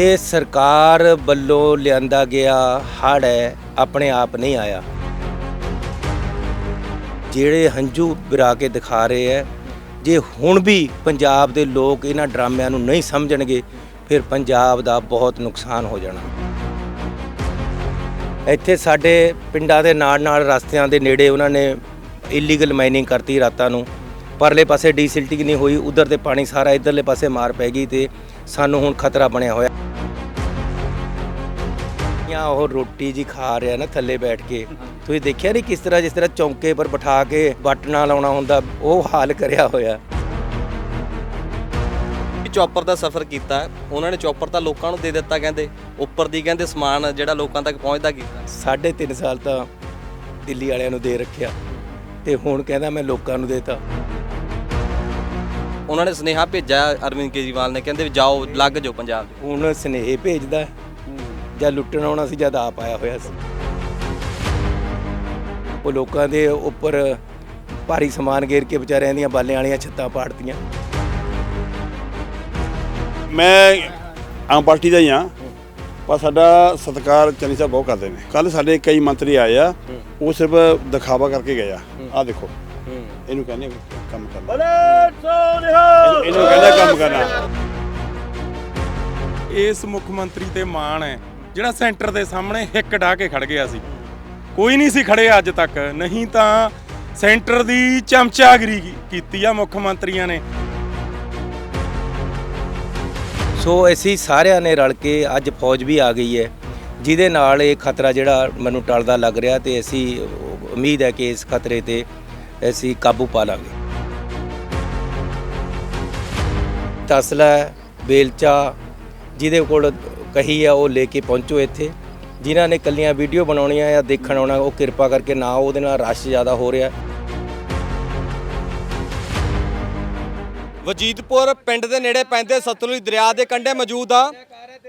ਇਹ ਸਰਕਾਰ ਵੱਲੋਂ ਲਿਆਂਦਾ ਗਿਆ ਹੜ੍ਹ ਹੈ, ਆਪਣੇ ਆਪ ਨਹੀਂ ਆਇਆ। ਜਿਹੜੇ ਹੰਝੂ ਵਿਰਾ ਕੇ ਦਿਖਾ ਰਹੇ ਹੈ, ਜੇ ਹੁਣ ਵੀ ਪੰਜਾਬ ਦੇ ਲੋਕ ਇਹਨਾਂ ਡਰਾਮਿਆਂ ਨੂੰ ਨਹੀਂ ਸਮਝਣਗੇ, ਫਿਰ ਪੰਜਾਬ ਦਾ ਬਹੁਤ ਨੁਕਸਾਨ ਹੋ ਜਾਣਾ। ਇੱਥੇ ਸਾਡੇ ਪਿੰਡਾਂ ਦੇ ਨਾਲ ਨਾਲ ਰਸਤਿਆਂ ਦੇ ਨੇੜੇ ਉਹਨਾਂ ਨੇ ਇਲੀਗਲ ਮਾਈਨਿੰਗ ਕਰਤੀ ਰਾਤਾਂ ਨੂੰ। ਪਰਲੇ ਪਾਸੇ ਡੀਸਿਲਟਿੰਗ ਨਹੀਂ ਹੋਈ, ਉਧਰ ਤੇ ਪਾਣੀ ਸਾਰਾ ਇਧਰਲੇ ਪਾਸੇ ਮਾਰ ਪੈ ਗਈ ਤੇ ਸਾਨੂੰ ਹੁਣ ਖਤਰਾ ਬਣਿਆ ਹੋਇਆ। ਜਾਂ ਉਹ ਰੋਟੀ ਜੀ ਖਾ ਰਿਹਾ ਨਾ ਥੱਲੇ ਬੈਠ ਕੇ। ਤੁਸੀਂ ਦੇਖਿਆ ਨਹੀਂ ਕਿਸ ਤਰ੍ਹਾਂ ਜਿਸ ਤਰ੍ਹਾਂ ਚੌਂਕੇ ਪਰ ਬਿਠਾ ਕੇ ਬਟਨਾ ਲਾਉਣਾ ਹੁੰਦਾ ਉਹ ਹਾਲ ਕਰਿਆ ਹੋਇਆ। ਚੌਪਰ ਦਾ ਸਫ਼ਰ ਕੀਤਾ। ਉਹਨਾਂ ਨੇ ਚੌਪਰ ਤਾਂ ਲੋਕਾਂ ਨੂੰ ਦੇ ਦਿੱਤਾ ਕਹਿੰਦੇ ਉੱਪਰ ਦੀ ਕਹਿੰਦੇ ਸਮਾਨ ਜਿਹੜਾ ਲੋਕਾਂ ਤੱਕ ਪਹੁੰਚਦਾ ਕੀਤਾ ਸਾਢੇ ਤਿੰਨ ਸਾਲ ਤਾਂ ਦਿੱਲੀ ਵਾਲਿਆਂ ਨੂੰ ਦੇ ਰੱਖਿਆ ਤੇ ਹੁਣ ਕਹਿੰਦਾ ਮੈਂ ਲੋਕਾਂ ਨੂੰ ਦੇਤਾ। ਉਹਨਾਂ ਨੇ ਸੁਨੇਹਾ ਭੇਜਿਆ ਅਰਵਿੰਦ ਕੇਜਰੀਵਾਲ ਨੇ ਕਹਿੰਦੇ ਵੀ ਜਾਓ ਲੱਗ ਜਾਓ ਪੰਜਾਬ। ਦੇ ਹੁਣ ਸਨੇਹ ਭੇਜਦਾ ਜਾਂ ਲੁੱਟਣ ਆਉਣਾ ਸੀ ਜਦ ਆਪ ਆਇਆ ਹੋਇਆ ਸੀ। ਉਹ ਲੋਕਾਂ ਦੇ ਉੱਪਰ ਭਾਰੀ ਸਮਾਨ ਘੇਰ ਕੇ ਵਿਚਾਰਿਆਂ ਦੀਆਂ ਬਾਲਿਆਂ ਵਾਲੀਆਂ ਛੱਤਾਂ ਪਾੜਤੀਆਂ। ਮੈਂ ਆਮ ਪਾਰਟੀ ਦਾ ਹੀ ਆ ਪਰ ਸਾਡਾ ਸਤਿਕਾਰ ਚੰਨੀ ਸਾਹਿਬ ਬਹੁਤ ਕਰਦੇ ਨੇ। ਕੱਲ ਸਾਡੇ ਕਈ ਮੰਤਰੀ ਆਏ ਆ ਉਹ ਸਿਰਫ ਦਿਖਾਵਾ ਕਰਕੇ ਗਏ ਆ। ਆ ਦੇਖੋ। ਇਹਨੂੰ ਕਹਿੰਦੇ ਆ ਕੰਮ ਕਰਨਾ। ਇਹਨੂੰ ਕਹਿੰਦਾ ਕੰਮ ਕਰਨਾ। ਇਸ ਮੁੱਖ ਮੰਤਰੀ ਤੇ ਮਾਣ ਹੈ ਜਿਹੜਾ ਸੈਂਟਰ ਦੇ ਸਾਹਮਣੇ ਹਿੱਕ ਢਾ ਕੇ ਖੜ ਗਿਆ ਸੀ। ਕੋਈ ਨਹੀਂ ਸੀ ਖੜੇ ਅੱਜ ਤੱਕ ਨਹੀਂ ਤਾਂ ਸੈਂਟਰ ਦੀ ਚਮਚਾਗਰੀ ਕੀਤੀ ਆ ਮੁੱਖ ਮੰਤਰੀਆਂ ਨੇ। ਸੋ ਅਸੀਂ ਸਾਰਿਆਂ ਨੇ ਰਲ ਕੇ ਅੱਜ ਫੌਜ ਵੀ ਆ ਗਈ ਹੈ ਜਿਹਦੇ ਨਾਲ ਇਹ ਖਤਰਾ ਜਿਹੜਾ ਮੈਨੂੰ ਟਲਦਾ ਲੱਗ ਰਿਹਾ ਤੇ ਅਸੀਂ ਉਮੀਦ ਹੈ ਕਿ ਇਸ ਖਤਰੇ ਤੇ ਅਸੀਂ ਕਾਬੂ ਪਾ ਲਾਂਗੇ। ਤਸਲਾ ਬੇਲਚਾ, ਜਿਹਦੇ ਕੋਲ ਕਹੀ ਆ ਉਹ ਲੈ ਕੇ ਪਹੁੰਚੋ ਇੱਥੇ। ਜਿਨ੍ਹਾਂ ਨੇ ਕੱਲੀਆਂ ਵੀਡੀਓ ਬਣਾਉਣੀਆਂ ਜਾਂ ਦੇਖਣ ਆਉਣਾ, ਉਹ ਕਿਰਪਾ ਕਰਕੇ ਨਾ, ਉਹਦੇ ਨਾਲ ਰਸ਼ ਜ਼ਿਆਦਾ ਹੋ ਰਿਹਾ। ਵਜੀਦਪੁਰ ਪਿੰਡ ਦੇ ਨੇੜੇ ਪੈਂਦੇ ਸਤਲੁਜ ਦਰਿਆ ਦੇ ਕੰਢੇ ਮੌਜੂਦ ਆ।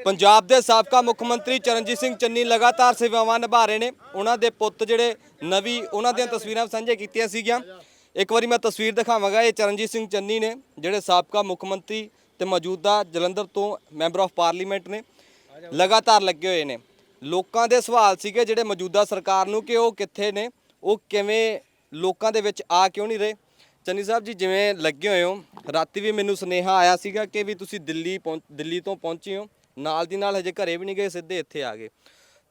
ਪੰਜਾਬ ਦੇ ਸਾਬਕਾ ਮੁੱਖ ਮੰਤਰੀ ਚਰਨਜੀਤ ਸਿੰਘ ਚੰਨੀ ਲਗਾਤਾਰ ਸੇਵਾਵਾਂ ਨਿਭਾ ਰਹੇ ਨੇ। ਉਹਨਾਂ ਦੇ ਪੁੱਤ ਜਿਹੜੇ ਨਵੀਂ, ਉਹਨਾਂ ਦੀਆਂ ਤਸਵੀਰਾਂ ਸਾਂਝੇ ਕੀਤੀਆਂ ਸੀਗੀਆਂ। ਇੱਕ ਵਾਰੀ ਮੈਂ ਤਸਵੀਰ ਦਿਖਾਵਾਂਗਾ, ਇਹ ਚਰਨਜੀਤ ਸਿੰਘ ਚੰਨੀ ਨੇ, ਜਿਹੜੇ ਸਾਬਕਾ ਮੁੱਖ ਮੰਤਰੀ ਤੇ ਮੌਜੂਦਾ ਜਲੰਧਰ ਤੋਂ ਮੈਂਬਰ ਆਫ ਪਾਰਲੀਮੈਂਟ ਨੇ, ਲਗਾਤਾਰ ਲੱਗੇ ਹੋਏ ਨੇ। ਲੋਕਾਂ ਦੇ ਸਵਾਲ ਸੀਗੇ ਜਿਹੜੇ ਮੌਜੂਦਾ ਸਰਕਾਰ ਨੂੰ ਕਿ ਉਹ ਕਿੱਥੇ ਨੇ, ਉਹ ਕਿਵੇਂ ਲੋਕਾਂ ਦੇ ਵਿੱਚ ਆ ਕਿਉਂ ਨਹੀਂ ਰਹੇ? ਚੰਨੀ ਸਾਹਿਬ ਜੀ, ਜਿਵੇਂ ਲੱਗੇ ਹੋਏ ਹੋ, ਰਾਤੀ ਵੀ ਮੈਨੂੰ ਸੁਨੇਹਾ ਆਇਆ ਸੀਗਾ ਕਿ ਵੀ ਤੁਸੀਂ ਦਿੱਲੀ ਪਹੁੰਚ, ਦਿੱਲੀ ਤੋਂ ਪਹੁੰਚੇ ਹੋ, ਨਾਲ ਦੀ ਨਾਲ ਹਜੇ ਘਰੇ ਵੀ ਨਹੀਂ ਗਏ, ਸਿੱਧੇ ਇੱਥੇ ਆ ਗਏ।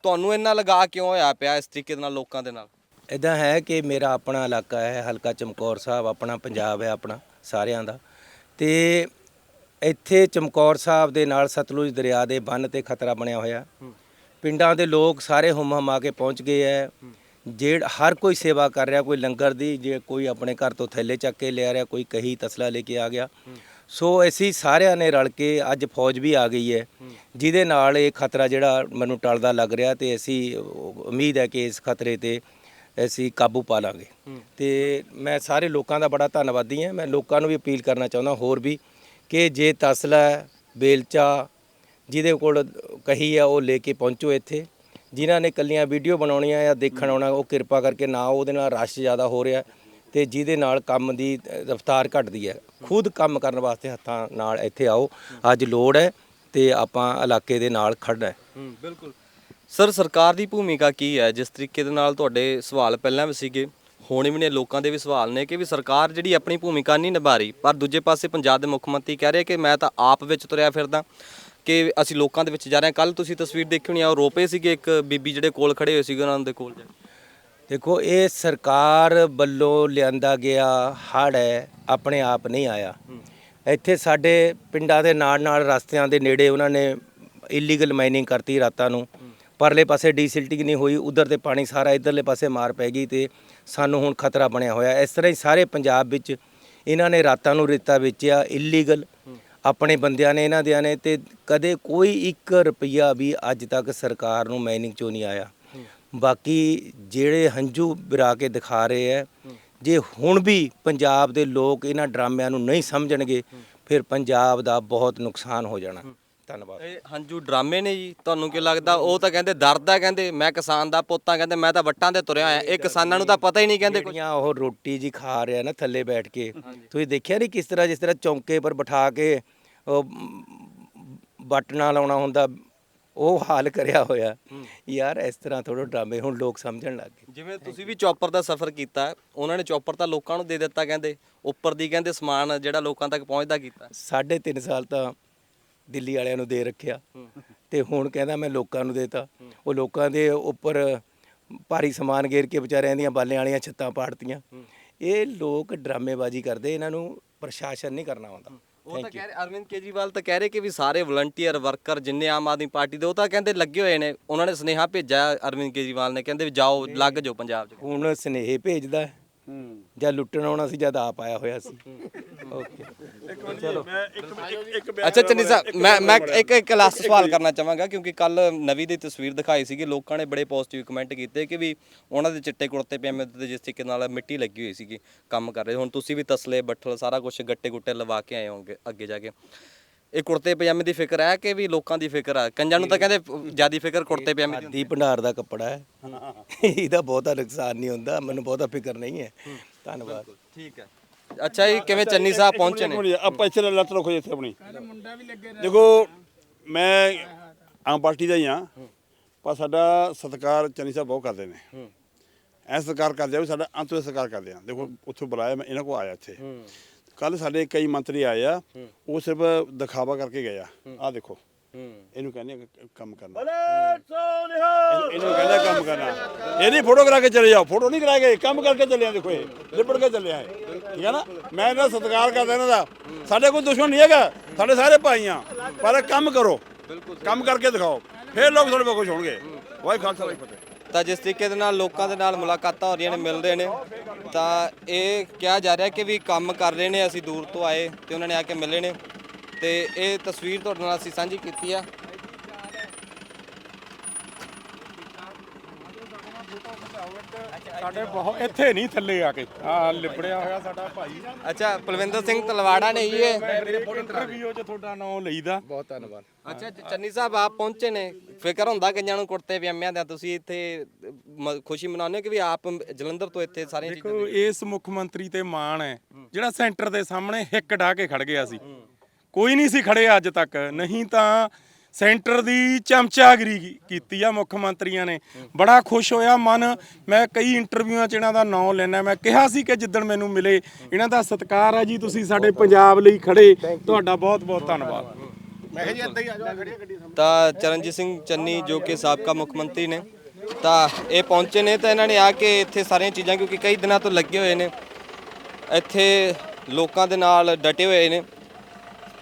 ਤੁਹਾਨੂੰ ਇੰਨਾ ਲਗਾ ਕਿਉਂ ਹੋਇਆ ਪਿਆ ਇਸ ਤਰੀਕੇ ਦੇ ਨਾਲ, ਲੋਕਾਂ ਦੇ ਨਾਲ? ਇਦਾਂ ਹੈ ਕਿ ਮੇਰਾ ਆਪਣਾ ਇਲਾਕਾ ਹੈ ਹਲਕਾ ਚਮਕੌਰ ਸਾਹਿਬ ਆਪਣਾ ਪੰਜਾਬ ਹੈ ਆਪਣਾ ਸਾਰਿਆਂ ਦਾ। ਤੇ ਇੱਥੇ ਚਮਕੌਰ ਸਾਹਿਬ ਦੇ ਨਾਲ ਸਤਲੁਜ ਦਰਿਆ ਦੇ ਬੰਨ ਤੇ ਖਤਰਾ ਬਣਿਆ ਹੋਇਆ। ਪਿੰਡਾਂ ਦੇ ਲੋਕ ਸਾਰੇ ਹੁਮ ਹਮਾ ਕੇ ਪਹੁੰਚ ਗਏ ਹੈ। ਜਿਹੜਾ ਹਰ ਕੋਈ ਸੇਵਾ ਕਰ ਰਿਹਾ ਕੋਈ ਲੰਗਰ ਦੀ ਜੇ ਕੋਈ ਆਪਣੇ ਘਰ ਤੋਂ ਥੈਲੇ ਚੱਕ ਕੇ ਲਿਆ ਰਿਹਾ ਕੋਈ ਕਹੀ ਤਸਲਾ ਲੈ ਕੇ ਆ ਗਿਆ। ਸੋ ਅਸੀਂ ਸਾਰਿਆਂ ਨੇ ਰਲ ਕੇ ਅੱਜ ਫੌਜ ਵੀ ਆ ਗਈ ਹੈ। ਜਿਹਦੇ ਨਾਲ ਇਹ ਖਤਰਾ ਜਿਹੜਾ ਮੈਨੂੰ ਟਲਦਾ ਲੱਗ ਰਿਹਾ ਤੇ ਅਸੀਂ ਉਮੀਦ ਹੈ ਕਿ ਇਸ ਖਤਰੇ ਤੇ ਅਸੀਂ ਕਾਬੂ ਪਾ ਲਾਂਗੇ। ਤੇ ਮੈਂ ਸਾਰੇ ਲੋਕਾਂ ਦਾ ਬੜਾ ਧੰਨਵਾਦੀ ਹਾਂ। ਮੈਂ ਲੋਕਾਂ ਨੂੰ ਵੀ ਅਪੀਲ ਕਰਨਾ ਚਾਹੁੰਦਾ ਹੋਰ ਵੀ ਕਿ ਜੇ ਤਸਲਾ ਬੇਲਚਾ ਜਿਹਦੇ ਕੋਲ ਕਹੀ ਆ ਉਹ ਲੈ ਕੇ ਪਹੁੰਚੋ ਇੱਥੇ। ਜਿਨ੍ਹਾਂ ਨੇ ਕੱਲੀਆਂ ਵੀਡੀਓ ਬਣਾਉਣੀਆਂ ਜਾਂ ਦੇਖਣ ਆਉਣਾ ਉਹ ਕਿਰਪਾ ਕਰਕੇ ਨਾ ਉਹਦੇ ਨਾਲ ਰਸ਼ ਜ਼ਿਆਦਾ ਹੋ ਰਿਹਾ ਤੇ ਜਿਹਦੇ ਨਾਲ ਕੰਮ ਦੀ ਰਫ਼ਤਾਰ ਘਟਦੀ ਹੈ। ਖੁਦ ਕੰਮ ਕਰਨ ਵਾਸਤੇ ਹੱਥਾਂ ਨਾਲ ਇੱਥੇ ਆਓ। ਅੱਜ ਲੋੜ ਹੈ ਤੇ ਆਪਾਂ ਇਲਾਕੇ ਦੇ ਨਾਲ ਖੜਨਾ ਹੈ। ਹੂੰ ਬਿਲਕੁਲ। ਸਰ ਸਰਕਾਰ ਦੀ ਭੂਮਿਕਾ ਕੀ ਹੈ? ਜਿਸ ਤਰੀਕੇ ਦੇ ਨਾਲ ਤੁਹਾਡੇ ਸਵਾਲ ਪਹਿਲਾਂ ਵੀ ਸੀਗੇ ਹੁਣ ਵੀ ਨੇ ਲੋਕਾਂ ਦੇ ਵੀ ਸਵਾਲ ਨੇ ਕਿ ਵੀ ਸਰਕਾਰ ਜਿਹੜੀ ਆਪਣੀ ਭੂਮਿਕਾ ਨਹੀਂ ਨਿਭਾ ਰਹੀ ਪਰ ਦੂਜੇ ਪਾਸੇ ਪੰਜਾਬ ਦੇ ਮੁੱਖ ਮੰਤਰੀ ਕਹਿ ਰਹੇ ਕਿ ਮੈਂ ਤਾਂ ਆਪ ਵਿੱਚ ਤੁਰਿਆ ਫਿਰਦਾ ਕਿ ਅਸੀਂ ਲੋਕਾਂ ਦੇ ਵਿੱਚ ਜਾ ਰਹੇ ਹਾਂ। ਕੱਲ ਤੁਸੀਂ ਤਸਵੀਰ ਦੇਖੀ ਹੋਣੀ ਆ ਉਹ ਰੋਪੇ ਸੀਗੇ ਇੱਕ ਬੀਬੀ ਜਿਹੜੇ ਕੋਲ ਖੜੇ ਹੋਏ ਸੀਗੇ ਉਹਨਾਂ ਦੇ ਕੋਲ ਜਾ ਕੇ। ਦੇਖੋ ਇਹ ਸਰਕਾਰ ਵੱਲੋਂ ਲਿਆਂਦਾ ਗਿਆ ਹੜ੍ਹ ਹੈ ਆਪਣੇ ਆਪ ਨਹੀਂ ਆਇਆ। ਇੱਥੇ ਸਾਡੇ ਪਿੰਡਾਂ ਦੇ ਨਾਲ ਨਾਲ ਰਸਤਿਆਂ ਦੇ ਨੇੜੇ ਉਹਨਾਂ ਨੇ ਇਲੀਗਲ ਮਾਈਨਿੰਗ ਕਰਤੀ ਰਾਤਾਂ ਨੂੰ। ਪਰਲੇ ਪਾਸੇ ਡੀਸਿਲਟਿੰਗ ਨਹੀਂ ਹੋਈ, ਉਧਰ ਤੇ ਪਾਣੀ ਸਾਰਾ ਇਧਰਲੇ ਪਾਸੇ ਮਾਰ ਪੈ ਗਈ ਤੇ ਸਾਨੂੰ ਹੁਣ ਖਤਰਾ ਬਣਿਆ ਹੋਇਆ। ਇਸ ਤਰ੍ਹਾਂ ਹੀ ਸਾਰੇ ਪੰਜਾਬ ਵਿੱਚ ਇਹਨਾਂ ਨੇ ਰਾਤਾਂ ਨੂੰ ਰੇਤਾ ਵੇਚਿਆ ਇਲੀਗਲ ਆਪਣੇ ਬੰਦਿਆਂ ਨੇ, ਇਹਨਾਂ ਦਿਆਂ ਨੇ ਤੇ ਕਦੇ ਕੋਈ 1 ਰੁਪਈਆ ਵੀ ਅੱਜ ਤੱਕ ਸਰਕਾਰ ਨੂੰ ਮਾਈਨਿੰਗ ਚੋਂ ਨਹੀਂ ਆਇਆ। ਬਾਕੀ ਜਿਹੜੇ ਹੰਝੂ ਵਿਰਾ ਕੇ ਦਿਖਾ ਰਹੇ ਹੈ, ਜੇ ਹੁਣ ਵੀ ਪੰਜਾਬ ਦੇ ਲੋਕ ਇਹਨਾਂ ਡਰਾਮਿਆਂ ਨੂੰ ਨਹੀਂ ਸਮਝਣਗੇ, ਫਿਰ ਪੰਜਾਬ ਦਾ ਬਹੁਤ ਨੁਕਸਾਨ ਹੋ ਜਾਣਾ। ਧੰਨਵਾਦ। ਇਹ ਹੰਝੂ ਡਰਾਮੇ ਨੇ ਜੀ ਤੁਹਾਨੂੰ ਕੀ ਲੱਗਦਾ? ਉਹ ਤਾਂ ਕਹਿੰਦੇ ਦਰਦ ਆ ਕਹਿੰਦੇ ਮੈਂ ਕਿਸਾਨ ਦਾ ਪੁੱਤਾਂ ਕਹਿੰਦੇ ਮੈਂ ਤਾਂ ਵੱਟਾਂ ਤੇ ਤੁਰਿਆ ਆਇਆ ਇਹ ਕਿਸਾਨਾਂ ਨੂੰ ਤਾਂ ਪਤਾ ਹੀ ਨਹੀਂ ਕਹਿੰਦੇ ਕੁਝ ਜਿਹੜੀਆਂ ਉਹ ਰੋਟੀ ਜੀ ਖਾ ਰਿਹਾ ਨਾ ਥੱਲੇ ਬੈਠ ਕੇ ਤੁਸੀਂ ਦੇਖਿਆ ਨਹੀਂ ਕਿਸ ਤਰ੍ਹਾਂ ਜਿਸ ਤਰ੍ਹਾਂ ਚੌਂਕੇ ਪਰ ਬਿਠਾ ਕੇ ਉਹ ਬਟਨਾ ਲਾਉਣਾ ਹੁੰਦਾ ਉਹ ਹਾਲ ਕਰਿਆ ਹੋਇਆ। ਯਾਰ ਇਸ ਤਰ੍ਹਾਂ ਥੋੜਾ ਡਰਾਮੇ ਹੁਣ ਲੋਕ ਸਮਝਣ ਲੱਗ ਗਏ। ਜਿਵੇਂ ਤੁਸੀਂ ਵੀ ਚੌਪਰ ਦਾ ਸਫ਼ਰ ਕੀਤਾ ਹੈ, ਉਹਨਾਂ ਨੇ ਚੌਪਰ ਤਾਂ ਲੋਕਾਂ ਨੂੰ ਦੇ ਦਿੱਤਾ ਕਹਿੰਦੇ ਉੱਪਰ ਦੀ ਕਹਿੰਦੇ ਸਮਾਨ ਜਿਹੜਾ ਲੋਕਾਂ ਤੱਕ ਪਹੁੰਚਦਾ ਕੀਤਾ। ਸਾਢੇ ਤਿੰਨ ਸਾਲ ਤਾਂ ਦਿੱਲੀ ਵਾਲਿਆਂ ਨੂੰ ਦੇ ਰੱਖਿਆ। ਤੇ ਹੁਣ ਕਹਿੰਦਾ ਮੈਂ ਲੋਕਾਂ ਨੂੰ ਦੇਤਾ। ਉਹ ਲੋਕਾਂ ਦੇ ਉੱਪਰ ਭਾਰੀ ਸਮਾਨ ਗੇਰ ਕੇ ਵਿਚਾਰਿਆਂ ਦੀਆਂ ਬਾਲਿਆਂ ਵਾਲੀਆਂ ਛੱਤਾਂ ਪਾੜਤੀਆਂ। ਇਹ ਲੋਕ ਡਰਾਮੇਬਾਜ਼ੀ ਕਰਦੇ ਇਹਨਾਂ ਨੂੰ ਪ੍ਰਸ਼ਾਸਨ ਨਹੀਂ ਕਰਨਾ ਆਉਂਦਾ। ਉਹ ਤਾਂ ਕਹਿ ਰਹੇ ਅਰਵਿੰਦ ਕੇਜਰੀਵਾਲ ਤਾਂ ਕਹਿ ਰਹੇ ਕਿ ਵੀ ਸਾਰੇ ਵਲੰਟੀਅਰ ਵਰਕਰ ਜਿੰਨੇ ਆਮ ਆਦਮੀ ਪਾਰਟੀ ਦੇ ਉਹ ਤਾਂ ਕਹਿੰਦੇ ਲੱਗੇ ਹੋਏ ਨੇ। ਉਹਨਾਂ ਨੇ ਸੁਨੇਹਾ ਭੇਜਿਆ ਅਰਵਿੰਦ ਕੇਜਰੀਵਾਲ ਨੇ ਕਹਿੰਦੇ ਵੀ ਜਾਓ ਲੱਗ ਜਾਓ ਪੰਜਾਬ 'ਚ। ਹੁਣ ਸਨੇਹ ਭੇਜਦਾ। ਹੈ। ਜਾਂ ਲੁੱਟਣ ਆਉਣਾ ਸੀ ਜਦ ਆਪ ਆਇਆ ਹੋਇਆ ਸੀ। ਓਕੇ ਚਲੋ। ਮੈਂ ਇੱਕ ਇੱਕ ਅੱਛਾ ਚੰਨੀ ਸਾਹਿਬ ਮੈਂ ਮੈਂ ਇੱਕ ਇੱਕ ਲਾਸਟ ਸਵਾਲ ਕਰਨਾ ਚਾਹਾਂਗਾ ਕਿਉਂਕਿ ਕੱਲ ਨਵੀ ਦੀ ਤਸਵੀਰ ਦਿਖਾਈ ਸੀਗੀ ਲੋਕਾਂ ਨੇ ਬੜੇ ਪੋਜ਼ਿਟਿਵ ਕਮੈਂਟ ਕੀਤੇ ਕਿ ਵੀ ਉਹਨਾਂ ਦੇ ਚਿੱਟੇ ਕੁੜਤੇ ਪਜਾਮੇ ਤੇ ਜਿਸ ਤਰੀਕੇ ਨਾਲ ਮਿੱਟੀ ਲੱਗੀ ਹੋਈ ਸੀਗੀ ਕੰਮ ਕਰ ਰਹੇ। ਹੁਣ ਤੁਸੀਂ ਵੀ ਤਸਲੇ ਬੱਠਲ ਸਾਰਾ ਕੁਝ ਗੱਟੇ ਗੁੱਟੇ ਲਵਾ ਕੇ ਆਏ ਹੋਗੇ ਅੱਗੇ ਜਾ ਕੇ। ਇਹ ਕੁੜਤੇ ਪਜਾਮੇ ਦੀ ਫਿਕਰ ਹੈ ਕਿ ਵੀ ਲੋਕਾਂ ਦੀ ਫਿਕਰ ਹੈ ਕੰਜਾਂ ਨੂੰ ਤਾਂ ਕਹਿੰਦੇ ਜਿਆਦੀ ਫਿਕਰ ਕੁੜਤੇ ਪਜਾਮੇ ਦੀ ਭੰਡਾਰ ਦਾ ਕੱਪੜਾ ਹੈ। ਇਹਦਾ ਬਹੁਤਾ ਨੁਕਸਾਨ ਨਹੀਂ ਹੁੰਦਾ ਮੈਨੂੰ ਬਹੁਤਾ ਫਿਕਰ ਨਹੀਂ ਹੈ। ਧੰਨਵਾਦ। ਠੀਕ ਹੈ। ਅੱਛਾ ਇਹ ਕਿਵੇਂ ਚੰਨੀ ਸਾਹਿਬ ਪਹੁੰਚੇ ਨੇ? ਆਪਾਂ ਇੱਥੇ ਨਾਲ ਲੱਤ ਰੱਖੋ ਜੀ ਇੱਥੇ ਆਪਣੀ। ਦੇਖੋ ਮੈਂ ਆਮ ਪਾਰਟੀ ਦਾ ਹੀ ਆ ਪਰ ਸਾਡਾ ਸਤਿਕਾਰ ਚੰਨੀ ਸਾਹਿਬ ਬਹੁਤ ਕਰਦੇ ਨੇ। ਐ ਸਤਿਕਾਰ ਕਰਦੇ ਆ ਵੀ ਸਾਡਾ ਅੰਤ ਸਤਿਕਾਰ ਕਰਦੇ ਆ। ਦੇਖੋ ਉੱਥੋਂ ਬੁਲਾਇਆ ਮੈਂ ਇਹਨਾਂ ਕੋ ਆਇਆ ਇੱਥੇ। ਕੱਲ ਸਾਡੇ ਕਈ ਮੰਤਰੀ ਆਏ ਆ ਉਹ ਸਿਰਫ ਦਿਖਾਵਾ ਕਰਕੇ ਗਏ ਆ। ਆ ਦੇਖੋ। ਇਹਨੂੰ ਕਹਿੰਦੇ ਆ ਕੰਮ ਕਰਨਾ। ਇਹਨੂੰ ਇਹਨੂੰ ਕਹਿੰਦੇ ਆ ਕੰਮ ਕਰਨਾ। ਇਹ ਨਹੀਂ ਫੋਟੋ ਕਰਾ ਕੇ ਚਲੇ ਜਾਓ। ਫੋਟੋ ਨਹੀਂ ਕਰਾ ਕੇ ਕੰਮ ਕਰਕੇ ਚੱਲੇ ਆ ਦੇਖੋ ਇਹ। ਲਿਪੜ ਕੇ ਚੱਲੇ ਆ ਇਹ। ਠੀਕ ਹੈ ਨਾ? ਮੈਂ ਇਹਨਾਂ ਦਾ ਸਤਿਕਾਰ ਕਰਦਾ ਇਹਨਾਂ ਦਾ। ਸਾਡੇ ਕੋਈ ਦੁਸ਼ਮਣ ਨਹੀਂ ਹੈਗਾ। ਸਾਡੇ ਸਾਰੇ ਭਾਈ ਆ। ਪਰ ਕੰਮ ਕਰੋ। ਕੰਮ ਕਰਕੇ ਦਿਖਾਓ। ਫਿਰ ਲੋਕ ਤੁਹਾਡੇ ਕੋਲ ਖੁਸ਼ ਹੋਣਗੇ। ਵਾਹਿ ਖਾਲਸਾ ਵਾਹਿ ਫਤਿਹ। ਤਾਂ ਜਿਸ ਤਰੀਕੇ ਦੇ ਨਾਲ ਲੋਕਾਂ ਦੇ ਨਾਲ ਮੁਲਾਕਾਤਾਂ ਹੋ ਰਹੀਆਂ ਨੇ ਮਿਲ ਰਹੇ ਨੇ ਤਾਂ ਇਹ ਕਿਹਾ ਜਾ ਰਿਹਾ ਕਿ ਵੀ ਕੰਮ ਕਰ ਰਹੇ ਨੇ ਅਸੀਂ ਦੂਰ ਤੋਂ ਆਏ ਤੇ ਉਹਨਾਂ ਨੇ ਆ ਕੇ ਮਿਲੇ ਨੇ। ਤੇ ਇਹ ਤਸਵੀਰ ਤੁਹਾਡੇ ਨਾਲ ਅਸੀਂ ਸਾਂਝੀ ਕੀਤੀ ਆ। ਸਾਡੇ ਬਹੁਤ ਇੱਥੇ ਨਹੀਂ ਥੱਲੇ ਆ ਕੇ। ਆ ਲਿਬੜਿਆ ਹੋਇਆ ਸਾਡਾ ਭਾਈ। ਅੱਛਾ ਪਲਵਿੰਦਰ ਸਿੰਘ ਤਲਵਾੜਾ ਨੇ ਜੀ ਇਹ। ਇੰਟਰਵਿਊ 'ਚ ਤੁਹਾਡਾ ਨਾਮ ਲਈਦਾ। ਬਹੁਤ ਧੰਨਵਾਦ। ਅੱਛਾ ਚੰਨੀ ਸਾਹਿਬ ਆਪ ਪਹੁੰਚੇ ਨੇ। ਫਿਕਰ ਹੁੰਦਾ ਕਈਆਂ ਨੂੰ ਕੁੜਤੇ ਪਜਾਮਿਆਂ ਦਾ। ਤੁਸੀਂ ਇੱਥੇ ਮ- ਖੁਸ਼ੀ ਮਨਾਉਂਦੇ ਹੋ ਕਿ ਵੀ ਆਪ ਜਲੰਧਰ ਤੋਂ ਇੱਥੇ ਸਾਰੀਆਂ ਚੀਜ਼ਾਂ ਦੇਖੋ ਇਸ ਮੁੱਖ ਮੰਤਰੀ ਤੇ ਮਾਣ ਹੈ। ਜਿਹੜਾ ਸੈਂਟਰ ਦੇ ਸਾਹਮਣੇ ਹਿੱਕ ਢਾ ਕੇ ਖੜ ਗਿਆ ਸੀ। ਕੋਈ ਨਹੀਂ ਸੀ ਖੜੇ ਅੱਜ ਤੱਕ। ਨਹੀਂ ਤਾਂ ਸੈਂਟਰ ਦੀ ਚਮਚਾਗਰੀ ਕੀਤੀ ਆ ਮੁੱਖ ਮੰਤਰੀਆਂ ਨੇ। ਬੜਾ ਖੁਸ਼ ਹੋਇਆ ਮਨ। ਮੈਂ ਕਈ ਇੰਟਰਵਿਊਆਂ 'ਚ ਇਹਨਾਂ ਦਾ ਨਾਮ ਲੈਣਾ ਮੈਂ ਕਿਹਾ ਸੀ ਕਿ ਜਿੱਦਣ ਮੈਨੂੰ ਮਿਲੇ ਇਹਨਾਂ ਦਾ ਸਤਿਕਾਰ ਆ ਜੀ ਤੁਸੀਂ ਸਾਡੇ ਪੰਜਾਬ ਲਈ ਖੜੇ। ਤੁਹਾਡਾ ਬਹੁਤ ਬਹੁਤ ਧੰਨਵਾਦ ਤਾਂ ਚਰਨਜੀਤ ਸਿੰਘ ਚੰਨੀ ਜੋ ਕਿ ਸਾਬਕਾ ਮੁੱਖ ਮੰਤਰੀ ਨੇ ਤਾਂ ਇਹ ਪਹੁੰਚੇ ਨੇ ਤਾਂ ਇਹਨਾਂ ਨੇ ਆ ਕੇ ਇੱਥੇ ਸਾਰੀਆਂ ਚੀਜ਼ਾਂ ਕਿਉਂਕਿ ਕਈ ਦਿਨਾਂ ਤੋਂ ਲੱਗੇ ਹੋਏ ਨੇ। ਇੱਥੇ ਲੋਕਾਂ ਦੇ ਨਾਲ ਡਟੇ ਹੋਏ ਨੇ।